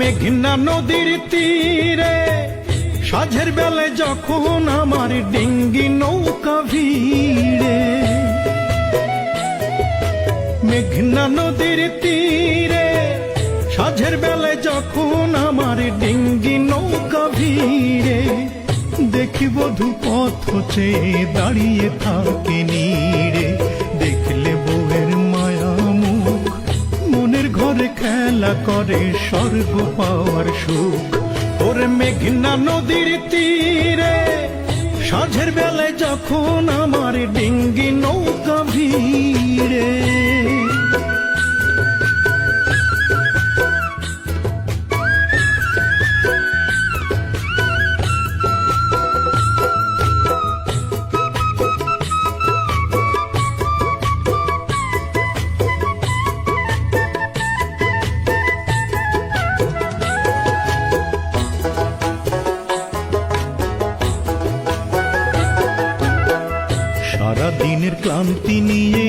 মেঘনা নদীর তীরে সাঝের বেলে যখন আমার ডেঙ্গি নৌকা ভিড়ে, মেঘনা নদীর তীরে সাঝের বেলে যখন আমার ডেঙ্গি নৌকা ভিড়ে, দেখি বধু পথ চেয়ে দাঁড়িয়ে থাকে নীড়ে। দেখলে বউয়ের মায়া মুখ, মনের ঘরে খেলা করে স্বর্গ পাওয়ার সুখ। ওরে মেঘনা নদীর তীরে সাঝের বেলায় যখন আমার ডিঙ্গি নৌকা ভিড়ে সারা দিনের ক্লান্তি নিয়ে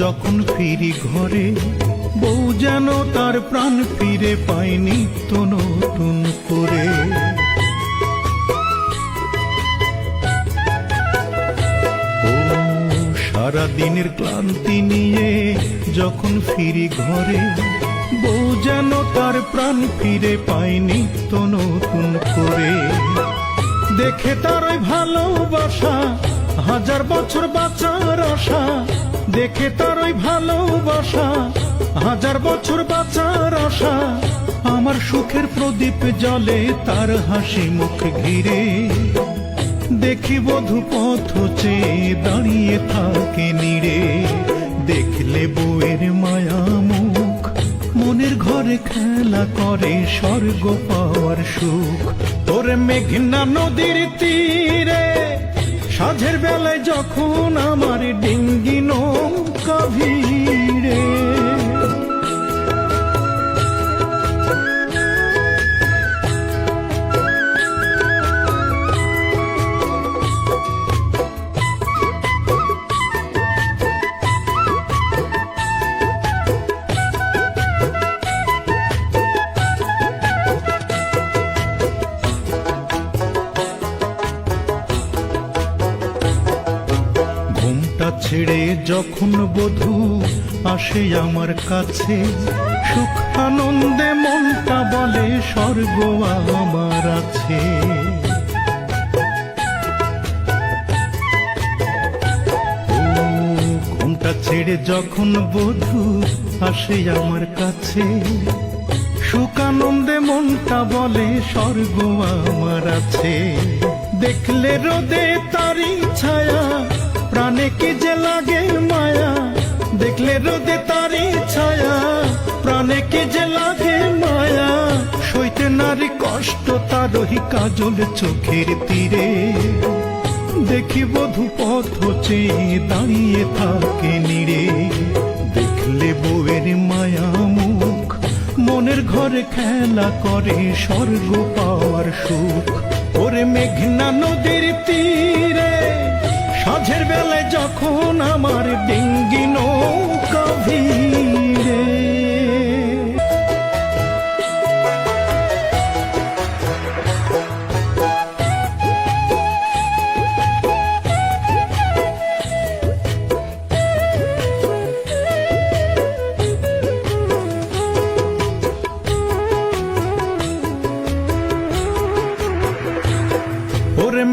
যখন ফিরি ঘরে, বউ যেন তার প্রাণ ফিরে পায় নিত্য নতুন করে। সারা দিনের ক্লান্তি নিয়ে যখন ফিরি ঘরে, বউ যেন তার প্রাণ ফিরে পায় নিত্য নতুন করে। দেখে তার ভালোবাসা হাজার বছর বাঁচার আশা, দেখে তার ওই ভালোবাসা। হাজার বছর বাঁচার আশা, আমার সুখের প্রদীপ জলে তার হাসি মুখ ঘিরে। দেখি বধু পথ চেয়ে দাঁড়িয়ে থাকে নিড়ে। দেখলে বউয়ের মায়া মুখ, মনের ঘরে খেলা করে স্বর্গ পাওয়ার সুখ। তোরে মেঘনা নদীর তীরে সাঝের বেলায় যখন আমার ডিঙ্গি নৌকা ভিড়ে ছেড়ে যখন বধু আসে আমার কাছে, সুখ আনন্দে মনটা বলে, স্বর্গ আমার আছে। ঘুমটা ছেড়ে যখন বধু আসে আমার কাছে, সুখ আনন্দে মনটা বলে, স্বর্গ আমার আছে। দেখলে রোদে তারি ছায়া প্রাণে কি যে লাগে মায়া? দেখলে রোদে তারি ছায়া। প্রাণে কি যে লাগে মায়া? সইতে নারী কষ্ট, তারই কাজল চোখের তীরে। দেখি বধু পথ চেয়ে দাঁড়িয়ে থাকে নিড়ে। দেখলে বউয়ের মায়া মুখ, মনের ঘরে খেলা করে, স্বর্গ পাওয়ার সুখ। ওরে মেঘনা নদীর তীরে। সাঝের বেলায় যখন আমার ডিঙ্গি নৌকা ভিড়ে।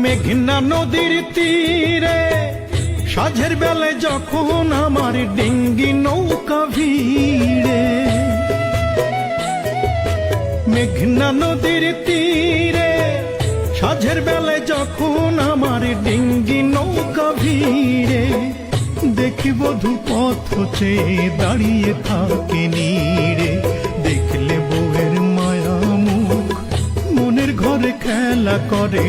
মেঘনা নদীর তীরে সাঝের বেলায় যখন আমার ডিঙ্গি নৌকা ভিড়ে, মেঘনা নদীর তীরে, সাঝের বেলায় যখন আমার ডেঙ্গি নৌকা ভিড়ে, দেখি বধু পথ চেয়ে দাঁড়িয়ে থাকে নীড়ে। দেখলে বউয়ের মায়া মুখ, মনের ঘরে খেলা করে।